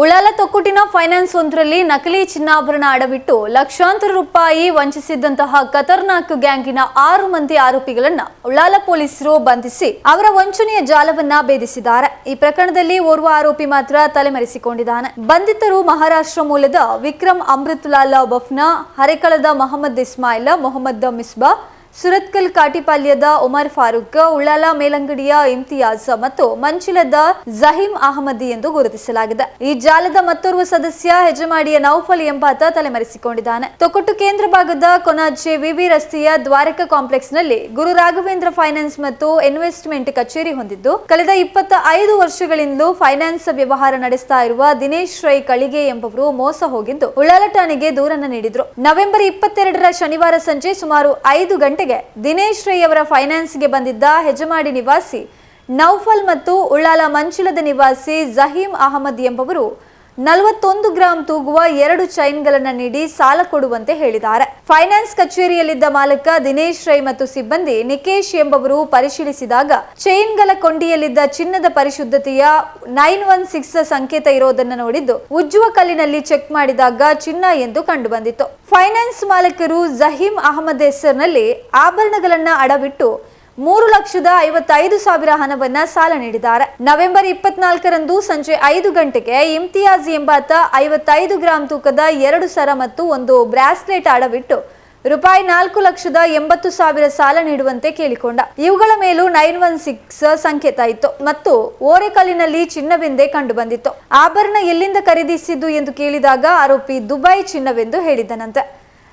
Ullal ತೊಕ್ಕುಟಿನ finance ಒಂದರಲ್ಲಿ ನಕಲಿ ಚಿನ್ನಾಭರಣ ಅಡವಿಟ್ಟು ಲಕ್ಷಾಂತರ ರೂಪಾಯಿ ವಂಚಿಸಿದ್ದಂತಹ ಖತರ್ನಾಕ್ ಗ್ಯಾಂಗಿನ ಆರು ಮಂದಿ ಆರೋಪಿಗಳನ್ನ ಉಳ್ಳಾಲ ಪೊಲೀಸರು ಬಂಧಿಸಿ ಅವರ ವಂಚನೆಯ ಜಾಲವನ್ನ ಭೇದಿಸಿದ್ದಾರೆ. ಈ ಪ್ರಕರಣದಲ್ಲಿ ಓರ್ವ ಆರೋಪಿ ಮಾತ್ರ ತಲೆಮರೆಸಿಕೊಂಡಿದ್ದಾನೆ. ಬಂಧಿತರು ಮಹಾರಾಷ್ಟ್ರ ಮೂಲದ ವಿಕ್ರಮ್ ಅಮೃತ್ಲಾಲ್ ಬಫ್ನಾ, ಹರೇಕಳದ ಮೊಹಮ್ಮದ್ ಇಸ್ಮಾಯಿಲ್, ಮೊಹಮ್ಮದ್ ಮಿಸ್ಬಾ ಸುರತ್ಕಲ್ ಕಾಟಿಪಾಲ್ಯದ ಉಮರ್ ಫಾರೂಕ್, ಉಳ್ಳಾಲ ಮೇಲಂಗಡಿಯ ಇಮ್ತಿಯಾಜ್ ಮತ್ತು ಮಂಚಿಲದ ಜಹೀಂ ಅಹಮದಿ ಎಂದು ಗುರುತಿಸಲಾಗಿದೆ. ಈ ಜಾಲದ ಮತ್ತೋರ್ವ ಸದಸ್ಯ ಹೆಜಮಾಡಿಯ ನೌಫಲ್ ಎಂಬಾತ ತಲೆಮರೆಸಿಕೊಂಡಿದ್ದಾನೆ. ತೊಕೊಟ್ಟು ಕೇಂದ್ರ ಭಾಗದ ಕೊನಾಜೆ ವಿವಿ ರಸ್ತೆಯ ದ್ವಾರಕ ಕಾಂಪ್ಲೆಕ್ಸ್ನಲ್ಲಿ ಗುರು ರಾಘವೇಂದ್ರ ಫೈನಾನ್ಸ್ ಮತ್ತು ಇನ್ವೆಸ್ಟ್ಮೆಂಟ್ ಕಚೇರಿ ಹೊಂದಿದ್ದು, ಕಳೆದ ಇಪ್ಪತ್ತ ಐದು ವರ್ಷಗಳಿಂದಲೂ ಫೈನಾನ್ಸ್ ವ್ಯವಹಾರ ನಡೆಸ್ತಾ ಇರುವ ದಿನೇಶ್ ರೈ ಕಳಿಗೆ ಎಂಬುವರು ಮೋಸ ಹೋಗಿದ್ದು, ಉಳ್ಳಾಲ ಠಾಣೆಗೆ ದೂರನ್ನು ನೀಡಿದ್ರು. ನವೆಂಬರ್ ಇಪ್ಪತ್ತೆರಡರ ಶನಿವಾರ ಸಂಜೆ ಸುಮಾರು ಐದು ಗಂಟೆಗೆ ದಿನೇಶ್ ರೈ ಅವರ ಫೈನಾನ್ಸ್ಗೆ ಬಂದಿದ್ದ ಹೆಜಮಾಡಿ ನಿವಾಸಿ ನೌಫಲ್ ಮತ್ತು ಉಳ್ಳಾಲ ಮಂಚಿಲದ ನಿವಾಸಿ ಜಹೀಂ ಅಹಮದ್ ಎಂಬುವರು ನಲವತ್ತೊಂದು ಗ್ರಾಂ ತೂಗುವ ಎರಡು ಚೈನ್ಗಳನ್ನು ನೀಡಿ ಸಾಲ ಕೊಡುವಂತೆ ಹೇಳಿದ್ದಾರೆ. ಫೈನಾನ್ಸ್ ಕಚೇರಿಯಲ್ಲಿದ್ದ ಮಾಲಕ ದಿನೇಶ್ ರೈ ಮತ್ತು ಸಿಬ್ಬಂದಿ ನಿಕೇಶ್ ಎಂಬವರು ಪರಿಶೀಲಿಸಿದಾಗ ಚೈನ್ಗಳ ಕೊಂಡಿಯಲ್ಲಿದ್ದ ಚಿನ್ನದ ಪರಿಶುದ್ಧತೆಯ ನೈನ್ ಒನ್ ಸಿಕ್ಸ್ ಸಂಕೇತ ಇರೋದನ್ನು ನೋಡಿದ್ದು ಉಜ್ಜುವ ಕಲ್ಲಿನಲ್ಲಿ ಚೆಕ್ ಮಾಡಿದಾಗ ಚಿನ್ನ ಎಂದು ಕಂಡುಬಂದಿತ್ತು. ಫೈನಾನ್ಸ್ ಮಾಲಕರು ಜಹೀಂ ಅಹಮದ್ ಹೆಸರಿನಲ್ಲಿ ಆಭರಣಗಳನ್ನ ಅಡವಿಟ್ಟು ಮೂರು ಲಕ್ಷದ ಐವತ್ತೈದು ಸಾವಿರ ಹಣವನ್ನ ಸಾಲ ನೀಡಿದ್ದಾರೆ. ನವೆಂಬರ್ ಇಪ್ಪತ್ನಾಲ್ಕರಂದು ಸಂಜೆ ಐದು ಗಂಟೆಗೆ ಇಮ್ತಿಯಾಜ್ ಎಂಬಾತ ಐವತ್ತೈದು ಗ್ರಾಂ ತೂಕದ ಎರಡು ಸರ ಮತ್ತು ಒಂದು ಬ್ರಾಸ್ಲೆಟ್ ಅಡವಿಟ್ಟು ರೂಪಾಯಿ ನಾಲ್ಕು ಲಕ್ಷದ ಎಂಬತ್ತು ಸಾವಿರ ಸಾಲ ನೀಡುವಂತೆ ಕೇಳಿಕೊಂಡ. ಇವುಗಳ ಮೇಲೂ ನೈನ್ ಒನ್ ಸಿಕ್ಸ್ ಸಂಕೇತ ಇತ್ತು ಮತ್ತು ಓರೆಕಲ್ಲಿನಲ್ಲಿ ಚಿನ್ನವೆಂದೇ ಕಂಡು ಬಂದಿತ್ತು ಆಭರಣ ಎಲ್ಲಿಂದ ಖರೀದಿಸಿದ್ದು ಎಂದು ಕೇಳಿದಾಗ ಆರೋಪಿ ದುಬೈ ಚಿನ್ನವೆಂದು ಹೇಳಿದ್ದನಂತೆ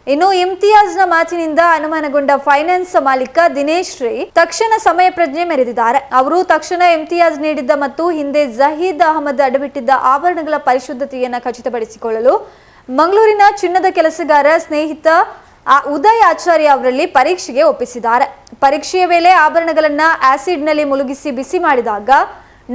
ಇನ್ನು ಇಮ್ತಿಯಾಜ್ನ ಮಾತಿನಿಂದ ಅನುಮಾನಗೊಂಡ ಫೈನಾನ್ಸ್ ಮಾಲೀಕ ದಿನೇಶ್ ರೈ ತಕ್ಷಣ ಸಮಯ ಪ್ರಜ್ಞೆ ಮೆರೆದಿದ್ದಾರೆ. ಅವರು ತಕ್ಷಣ ಇಮ್ತಿಯಾಜ್ ನೀಡಿದ್ದ ಮತ್ತು ಹಿಂದೆ ಜಹೀದ್ ಅಹಮದ್ ಅಡವಿಟ್ಟಿದ್ದ ಆಭರಣಗಳ ಪರಿಶುದ್ಧತೆಯನ್ನು ಖಚಿತಪಡಿಸಿಕೊಳ್ಳಲು ಮಂಗಳೂರಿನ ಚಿನ್ನದ ಕೆಲಸಗಾರ ಸ್ನೇಹಿತ ಉದಯ್ ಆಚಾರ್ಯ ಅವರಲ್ಲಿ ಪರೀಕ್ಷೆಗೆ ಒಪ್ಪಿಸಿದ್ದಾರೆ. ಪರೀಕ್ಷೆಯ ವೇಳೆ ಆಭರಣಗಳನ್ನ ಆಸಿಡ್ನಲ್ಲಿ ಮುಳುಗಿಸಿ ಬಿಸಿ ಮಾಡಿದಾಗ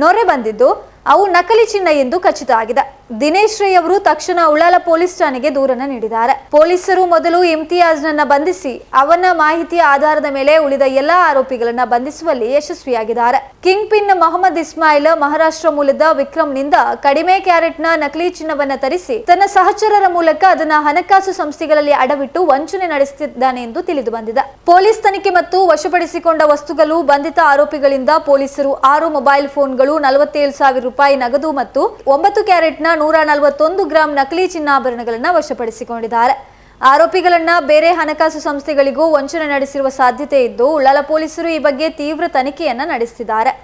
ನೊರೆ ಬಂದಿದ್ದು, ಅವು ನಕಲಿ ಚಿನ್ನ ಎಂದು ಖಚಿತ ಆಗಿದೆ. ದಿನೇಶ್ ರೈ ಅವರು ತಕ್ಷಣ ಉಳ್ಳಾಲ ಪೊಲೀಸ್ ಠಾಣೆಗೆ ದೂರನ್ನ ನೀಡಿದ್ದಾರೆ. ಪೊಲೀಸರು ಮೊದಲು ಇಮ್ತಿಯಾಜ್ನನ್ನ ಬಂಧಿಸಿ, ಅವನ ಮಾಹಿತಿಯ ಆಧಾರದ ಮೇಲೆ ಉಳಿದ ಎಲ್ಲಾ ಆರೋಪಿಗಳನ್ನ ಬಂಧಿಸುವಲ್ಲಿ ಯಶಸ್ವಿಯಾಗಿದ್ದಾರೆ. ಕಿಂಗ್ ಪಿನ್ ಮೊಹಮ್ಮದ್ ಇಸ್ಮಾಯಿಲ್ ಮಹಾರಾಷ್ಟ್ರ ಮೂಲದ ವಿಕ್ರಮ್ನಿಂದ ಕಡಿಮೆ ಕ್ಯಾರೆಟ್ನ ನಕಲಿ ಚಿನ್ನವನ್ನ ತರಿಸಿ, ತನ್ನ ಸಹಚರರ ಮೂಲಕ ಅದನ್ನ ಹಣಕಾಸು ಸಂಸ್ಥೆಗಳಲ್ಲಿ ಅಡವಿಟ್ಟು ವಂಚನೆ ನಡೆಸುತ್ತಿದ್ದಾನೆ ಎಂದು ತಿಳಿದು ಬಂದಿದೆ. ಪೊಲೀಸ್ ತನಿಖೆ ಮತ್ತು ವಶಪಡಿಸಿಕೊಂಡ ವಸ್ತುಗಳು ಬಂಧಿತ ಆರೋಪಿಗಳಿಂದ ಪೊಲೀಸರು ಆರು ಮೊಬೈಲ್ ಫೋನ್ಗಳು, ನಲವತ್ತೇಳು ಸಾವಿರ ರೂಪಾಯಿ ನಗದು ಮತ್ತು ಒಂಬತ್ತು ಕ್ಯಾರೆಟ್ನ ನೂರ ನಲವತ್ತೊಂದು ಗ್ರಾಂ ನಕಲಿ ಚಿನ್ನಾಭರಣಗಳನ್ನು ವಶಪಡಿಸಿಕೊಂಡಿದ್ದಾರೆ. ಆರೋಪಿಗಳನ್ನ ಬೇರೆ ಹಣಕಾಸು ಸಂಸ್ಥೆಗಳಿಗೂ ವಂಚನೆ ನಡೆಸಿರುವ ಸಾಧ್ಯತೆ ಇದ್ದು, ಉಳ್ಳಾಲ ಪೊಲೀಸರು ಈ ಬಗ್ಗೆ ತೀವ್ರ ತನಿಖೆಯನ್ನ ನಡೆಸಿದ್ದಾರೆ